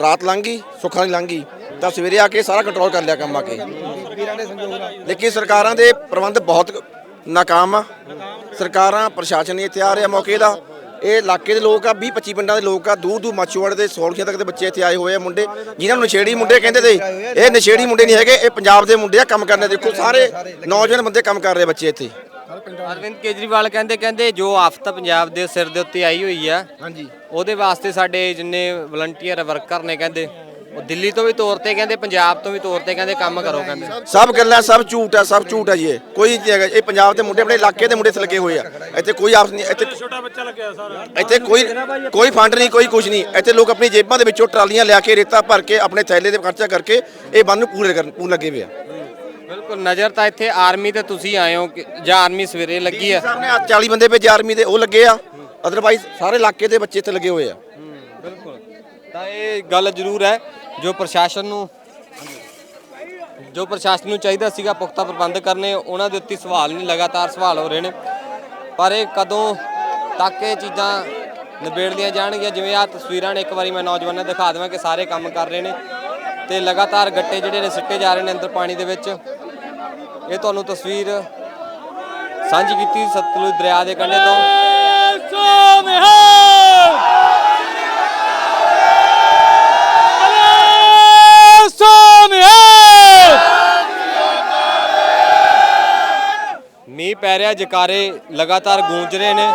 ਰਾਤ ਲੰਘ ਗਈ ਸੁੱਖਾਂ ਨਹੀਂ ਲੰਘ ਗਈ। ਤਾਂ ਸਵੇਰੇ ਆ ਕੇ ਸਾਰਾ ਕੰਟਰੋਲ ਕਰ ਲਿਆ ਕੰਮ ਆ ਕੇ। ਲੇਕਿਨ ਸਰਕਾਰਾਂ ਦੇ ਪ੍ਰਬੰਧ ਬਹੁਤ ਨਾਕਾਮ ਆ। ਸਰਕਾਰਾਂ ਪ੍ਰਸ਼ਾਸਨ ਇੱਥੇ ਆ ਰਿਹਾ ਮੌਕੇ ਦਾ। ਇਹ ਇਲਾਕੇ ਦੇ ਲੋਕ ਆ 20 25 ਪਿੰਡਾਂ ਦੇ ਲੋਕ ਆ ਦੂਰ ਦੂਰ ਮਾਛੀਵਾੜੇ ਦੇ ਸੌਲਖੀਆਂ ਤੱਕ ਦੇ ਬੱਚੇ ਇੱਥੇ ਆਏ ਹੋਏ ਆ ਮੁੰਡੇ ਜਿਨ੍ਹਾਂ ਨੂੰ ਨਸ਼ੇੜੀ ਮੁੰਡੇ ਕਹਿੰਦੇ ਤੇ ਇਹ ਨਸ਼ੇੜੀ ਮੁੰਡੇ ਨਹੀਂ ਹੈਗੇ ਇਹ ਪੰਜਾਬ ਦੇ ਮੁੰਡੇ ਆ ਕੰਮ ਕਰਨੇ ਦੇਖੋ ਸਾਰੇ ਨੌਜਵਾਨ ਬੰਦੇ ਕੰਮ ਕਰ ਰਹੇ ਬੱਚੇ ਇੱਥੇ। ਅਰਵਿੰਦ ਕੇਜਰੀਵਾਲ ਕਹਿੰਦੇ ਕਹਿੰਦੇ ਜੋ ਆਫਤ ਪੰਜਾਬ ਦੇ ਸਿਰ ਦੇ ਉੱਤੇ ਆਈ ਹੋਈ ਆ ਹਾਂਜੀ। ਉਹਦੇ ਵਾਸਤੇ ਸਾਡੇ ਜਿੰਨੇ ਵਲੰਟੀਅਰ ਵਰਕਰ ਨੇ ਕਹਿੰਦੇ ਉਹ ਦਿੱਲੀ ਤੋਂ ਵੀ ਤੌਰ ਤੇ ਕਹਿੰਦੇ ਪੰਜਾਬ ਤੋਂ ਵੀ ਤੌਰ ਤੇ ਕਹਿੰਦੇ ਕੰਮ ਕਰੋ ਕਹਿੰਦੇ। ਸਭ ਗੱਲਾਂ ਸਭ ਝੂਠ ਆ ਸਭ ਝੂਠ ਆ ਜੀ ਇਹ। ਕੋਈ ਨਹੀਂ ਹੈਗਾ। ਇਹ ਪੰਜਾਬ ਦੇ ਮੁੰਡੇ ਆਪਣੇ ਇਲਾਕੇ ਦੇ ਮੁੰਡੇ ਇੱਥੇ ਲੱਗੇ ਹੋਏ ਆ। ਇੱਥੇ ਕੋਈ ਆਪਸ ਨਹੀਂ ਇੱਥੇ ਛੋਟਾ ਬੱਚਾ ਲੱਗਿਆ ਸਾਰਾ। ਇੱਥੇ ਕੋਈ ਕੋਈ ਫੰਡ ਨਹੀਂ ਕੋਈ ਕੁਝ ਨਹੀਂ। ਇੱਥੇ ਲੋਕ ਆਪਣੀ ਜੇਬਾਂ ਦੇ ਵਿੱਚੋਂ ਟਰਾਲੀਆਂ ਲਿਆ ਕੇ ਰੇਤਾ ਭਰ ਕੇ ਆਪਣੇ ਥੈਲੇ ਤੇ ਖਰਚਾ ਕਰਕੇ ਇਹ ਬੰਨ ਨੂੰ ਪੂਰੇ ਕਰਨ ਪੂਰ ਲੱਗੇ ਹੋਏ ਆ। ਬਿਲਕੁਲ ਨਜ਼ਰ ਤਾਂ ਇੱਥੇ ਆਰਮੀ ਤੇ ਤੁਸੀਂ ਆਏ ਹੋ ਕਿ- ਜਾਂ ਆਰਮੀ ਸਵੇਰੇ ਲੱਗੀ ਆ। ਸਾਹਮਣੇ 40 ਬੰਦੇ ਭੇਜੇ ਆਰਮੀ ਦੇ ਉਹ ਲੱਗੇ ਆ। ਅਦਰਵਾਈਜ਼ ਸਾਰੇ ਇਲਾਕੇ ਦੇ ਬੱਚੇ ਇੱਥੇ ਲੱਗੇ ਹੋਏ ਆ। ਬਿਲਕੁਲ। ਤਾਂ ਇਹ ਗੱਲ ਜ਼ਰੂਰ ਹੈ। ਜੋ ਪ੍ਰਸ਼ਾਸਨ ਨੂੰ ਜੋ ਪ੍ਰਸ਼ਾਸਨ ਨੂੰ ਚਾਹੀਦਾ ਸੀਗਾ ਪੁਖਤਾ ਪ੍ਰਬੰਧ ਕਰਨੇ, ਉਹਨਾਂ ਦੇ ਉੱਤੇ ਸਵਾਲ ਨਹੀਂ, ਲਗਾਤਾਰ ਸਵਾਲ ਹੋ ਰਹੇ ਨੇ। ਪਰ ਇਹ ਕਦੋਂ ਤੱਕ ਇਹ ਚੀਜ਼ਾਂ ਨਿਬੇੜਦੀਆਂ ਜਾਣਗੀਆਂ? ਜਿਵੇਂ ਆਹ ਤਸਵੀਰਾਂ ਨੇ, ਇੱਕ ਵਾਰੀ ਮੈਂ ਨੌਜਵਾਨਾਂ ਦਿਖਾ ਦੇਵਾਂ ਕਿ ਸਾਰੇ ਕੰਮ ਕਰ ਰਹੇ ਨੇ ਤੇ ਲਗਾਤਾਰ ਗੱਟੇ ਜਿਹੜੇ ਨੇ ਸਿੱਟੇ ਜਾ ਰਹੇ ਨੇ ਅੰਦਰ ਪਾਣੀ ਦੇ ਵਿੱਚ। ਇਹ ਤੁਹਾਨੂੰ ਤਸਵੀਰ ਸਾਂਝੀ ਕੀਤੀ ਸਤਲੁਜ ਦਰਿਆ ਦੇ ਕੰਢੇ ਤੋਂ। ਮੀਂਹ ਪੈ ਰਿਹਾ, ਜਕਾਰੇ ਲਗਾਤਾਰ ਗੂੰਜ ਰਹੇ ਨੇ।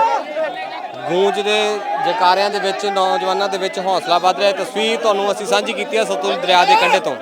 ਗੂੰਜ ਦੇ ਜਕਾਰਿਆਂ ਦੇ ਵਿੱਚ, ਨੌਜਵਾਨਾਂ ਦੇ ਵਿੱਚ ਹੌਸਲਾ ਵੱਧ ਰਿਹਾ ਤਸਵੀਰ ਤੁਹਾਨੂੰ ਅਸੀਂ ਸਾਂਝੀ ਕੀਤੀ ਹੈ ਸਤਲੁਜ ਦਰਿਆ ਦੇ ਕੰਢੇ ਤੋਂ।